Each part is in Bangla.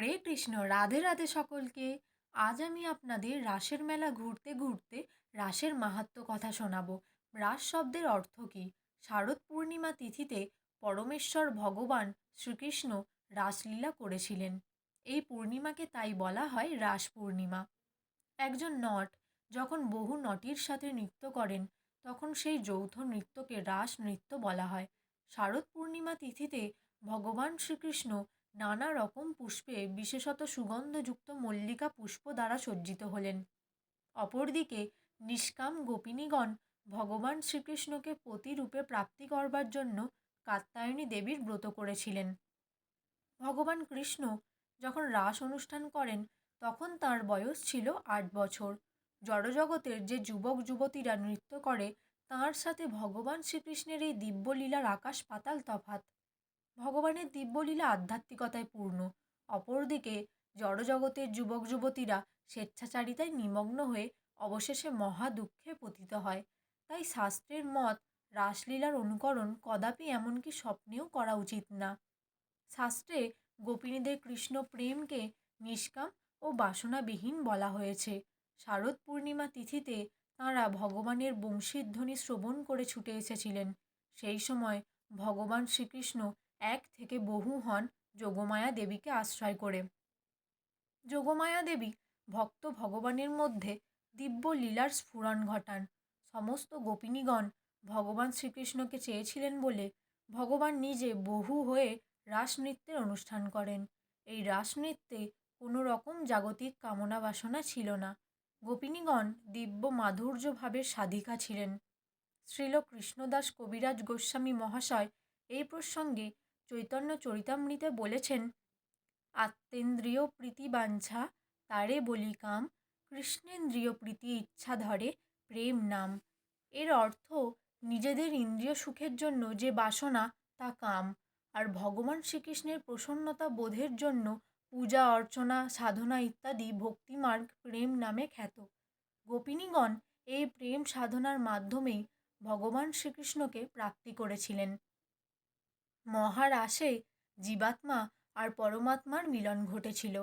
হরে কৃষ্ণ, রাধে রাধে সকলকে। আজ আমি আপনাদের রাসের মেলা ঘুরতে ঘুরতে রাসের মাহাত্ম্য কথা শোনাবো। রাস শব্দের অর্থ কী? শারদ পূর্ণিমা তিথিতে পরমেশ্বর ভগবান শ্রীকৃষ্ণ রাসলীলা করেছিলেন। এই পূর্ণিমাকে তাই বলা হয় রাস পূর্ণিমা। একজন নট যখন বহু নটির সাথে নৃত্য করেন, তখন সেই যৌথ নৃত্যকে রাস নৃত্য বলা হয়। শারদ পূর্ণিমা তিথিতে ভগবান শ্রীকৃষ্ণ নানা রকম পুষ্পে বিশেষত সুগন্ধযুক্ত মল্লিকা পুষ্প দ্বারা সজ্জিত হলেন। অপরদিকে নিষ্কাম গোপিনীগণ ভগবান শ্রীকৃষ্ণকে পতিরূপে প্রাপ্তি করবার জন্য কাত্যায়নী দেবীর ব্রত করেছিলেন। ভগবান কৃষ্ণ যখন রাস অনুষ্ঠান করেন, তখন তার বয়স ছিল আট বছর। জড়জগতের যে যুবক যুবতীরা নৃত্য করে, তার সাথে ভগবান শ্রীকৃষ্ণের এই দিব্যলীলার আকাশ পাতাল তফাত ভগবানের দিব্যলীলা আধ্যাত্মিকতায় পূর্ণ। অপরদিকে জড়জগতের যুবক যুবতীরা স্বেচ্ছাচারিতায় নিমগ্ন হয়ে অবশেষে মহা দুঃখে পতিত হয়। তাই শাস্ত্রের মত রাসলীলার অনুকরণ কদাপি এমনকি স্বপ্নেও করা উচিত না। শাস্ত্রে গোপিনীদের কৃষ্ণ প্রেমকে নিষ্কাম ও বাসনাবিহীন বলা হয়েছে। শারদ পূর্ণিমা তিথিতে তাঁরা ভগবানের বংশীধ্বনি শ্রবণ করে ছুটে এসেছিলেন। সেই সময় ভগবান শ্রীকৃষ্ণ এক থেকে বহু হন যোগমায়া দেবীকে আশ্রয় করে। যোগমায়া দেবী ভক্ত ভগবানের মধ্যে দিব্য লীলার স্ফুরণ ঘটান। সমস্ত গোপিনীগণ ভগবান শ্রীকৃষ্ণকে চেয়েছিলেন বলে ভগবান নিজে বহু হয়ে রাস নৃত্যের অনুষ্ঠান করেন। এই রাসনৃত্যে কোনো রকম জাগতিক কামনা বাসনা ছিল না। গোপিনীগণ দিব্য মাধুর্যভাবে সাধিকা ছিলেন। শ্রীল কৃষ্ণদাস কবিরাজ গোস্বামী মহাশয় এই প্রসঙ্গে চৈতন্য চরিতামৃতে বলেছেন, আত্মেন্দ্রিয় প্রীতি বাঞ্ছা, তারে বলি কাম কৃষ্ণেন্দ্রিয় প্রীতি ইচ্ছা ধরে প্রেম নাম। এর অর্থ, নিজেদের ইন্দ্রিয় সুখের জন্য যে বাসনা, তা কাম। আর ভগবান শ্রীকৃষ্ণের প্রসন্নতা বোধের জন্য পূজা, অর্চনা, সাধনা ইত্যাদি ভক্তিমার্গ প্রেম নামে খ্যাত। গোপিনীগণ এই প্রেম সাধনার মাধ্যমেই ভগবান শ্রীকৃষ্ণকে প্রাপ্তি করেছিলেন। মহারাসে জীবাত্মা আর পরমাত্মার মিলন ঘটেছিল।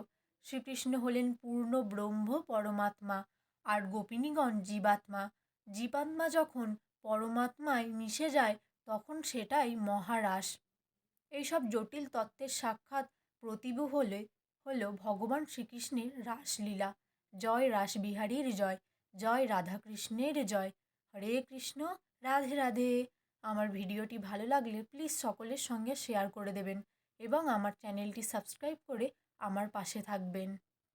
শ্রীকৃষ্ণ হলেন পূর্ণ ব্রহ্ম পরমাত্মা আর গোপিনীগণ জীবাত্মা। জীবাত্মা যখন পরমাত্মায় মিশে যায়, তখন সেটাই মহারাস এইসব জটিল তত্ত্বের সাক্ষাৎ প্রতিভু হলে, হল ভগবান শ্রীকৃষ্ণের রাসলীলা। জয় রাসবিহারীর জয় জয় রাধাকৃষ্ণের জয়। হরে কৃষ্ণ, রাধে রাধে। আমার ভিডিওটি ভালো লাগলে প্লিজ সকলের সঙ্গে শেয়ার করে দেবেন এবং আমার চ্যানেলটি সাবস্ক্রাইব করে আমার পাশে থাকবেন।